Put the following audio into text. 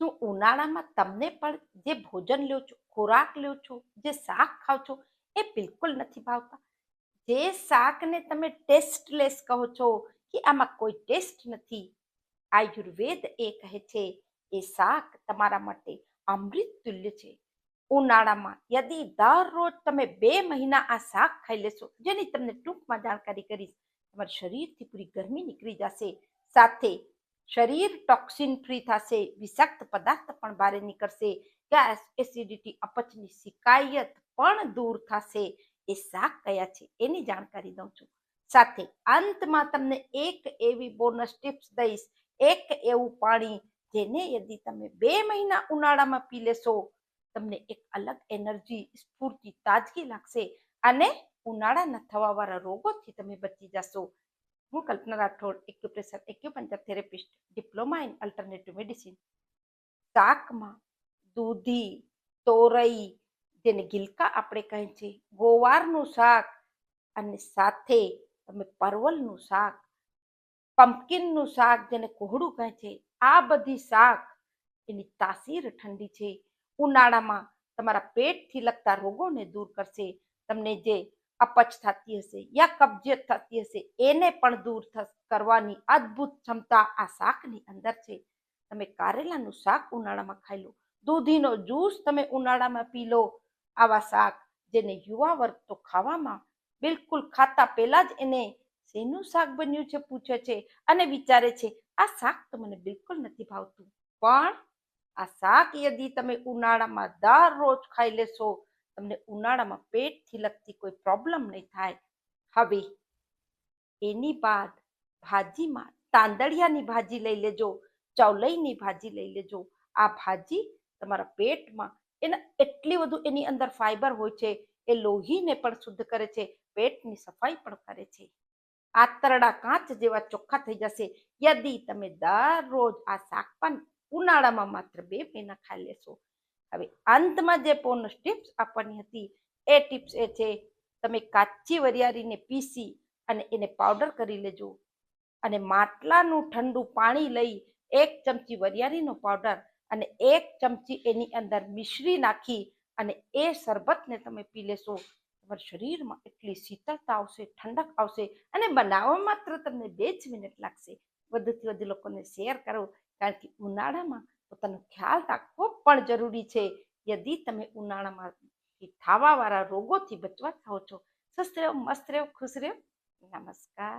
શું ઉનાળામાં તમને પણ જે ભોજન લ્યો છો, ખોરાક લ્યો છો, જે શાક ખાઓ છો, એ બિલકુલ નથી ભાવતા. જે શાકને તમે ટેસ્ટલેસ કહો છો કે આમાં કોઈ ટેસ્ટ નથી. આયુર્વેદ એ કહે છે, એ શાક તમારા માટે અમૃત તુલ્ય છે. ઉનાળામાં યદિ દરરોજ તમે બે મહિના આ શાક ખાઈ લેશો, જેની તમને ટૂંકમાં જાણકારી કરીશ, તમારા શરીરથી પૂરી ગરમી નીકળી જશે. સાથે શરીર ટોક્સિન ફ્રી થશે, વિષાક્ત પદાર્થ પણ બહાર નીકળશે, ગેસ, એસિડિટી, અપચની શિકાયત પણ દૂર થશે, એ શાક કયા છે એની જાણકારી દઉં છું. સાથે અંતમાં તમને એક એવી બોનસ ટિપ્સ દઈશ, એક એવું પાણી જેને યદિ તમે બે મહિના ઉનાળામાં પી લેશો, તમને એક અલગ એનર્જી, સ્ફૂર્તિ, તાજગી લાગશે અને ઉનાળાના થવાવાળા રોગોથી તમે બચી જશો. હું Kalpana Rathod acupressure acupuncture therapist diploma in alternative medicine શાકમાં દૂધી તોરઈ જેને ગિલકા આપણે કહે છે, ગોવારનું શાક અને સાથે તમે પરવલનું શાક પમ્પકિનનું શાક જેને કોહડું કહે છે, આ બધી શાક એની તાસીર ઠંડી છે. ઉનાળામાં તમારા પેટથી લગતા રોગોને દૂર કરશે. તમને જે અપચ થતી હશે યા કબજિયત થતી હશે એને પણ દૂર કરવાની અદ્ભુત ક્ષમતા આ શાકની અંદર છે. તમે કારેલાનું શાક ઉનાળામાં ખાઈ લો. દૂધીનો જ્યુસ તમે ઉનાળામાં પી લો. આવા શાક જેને યુવા વર્ગ તો ખાવામાં બિલકુલ ખાતા પહેલા જ એને શેનું શાક બન્યું છે પૂછે છે અને વિચારે છે, આ શાક તો મને બિલકુલ નથી ભાવતું. પણ આ શાક યદી તમે ઉનાળામાં દરરોજ ખાઈ લેશો તમને ઉનાળામાં પેટથી લગતી કોઈ પ્રોબ્લેમ નહીં થાય. હવે, એની બાદ ભાજીમાં તાંદળિયાની ભાજી લઈ લેજો ચૌલઈની ભાજી લઈ લેજો. આ ભાજી તમારા પેટમાં, એના એટલી બધું એની અંદર ફાઈબર હોય છે, એ લોહીને પણ શુદ્ધ કરે છે, પેટની સફાઈ પણ કરે છે. આતરડા કાચ જેવા ચોખ્ખા થઈ જશે. યદી તમે દરરોજ આ શાક પણ ઉનાળામાં માત્ર બે મહિના ખાઈ લેશો. હવે અંતમાં જે બોનસ ટિપ્સ આપવાની હતી, એ ટિપ્સ એ છે, તમે કાચી વરિયાળીને પીસી અને એને પાવડર કરી લેજો. અને માટલાનું ઠંડુ પાણી લઈ એક ચમચી વરિયાળીનો પાવડર અને એક ચમચી એની અંદર મિશ્રી નાખી અને એ શરબતને તમે પી લેશો. તમારા શરીરમાં એટલી શીતળતા આવશે, ઠંડક આવશે અને બનાવવા માત્ર તમને બે જ મિનિટ લાગશે. વધુથી વધુ લોકોને શેર કરો, કારણ કે ઉનાળામાં પોતાનો ખ્યાલ રાખવો પણ જરૂરી છે, યદિ તમે ઉનાળામાં થવાવાળા રોગોથી બચવા થાઓ છો. સ્વસ્થ રહો મસ્ત રહો ખુશ રહો નમસ્કાર.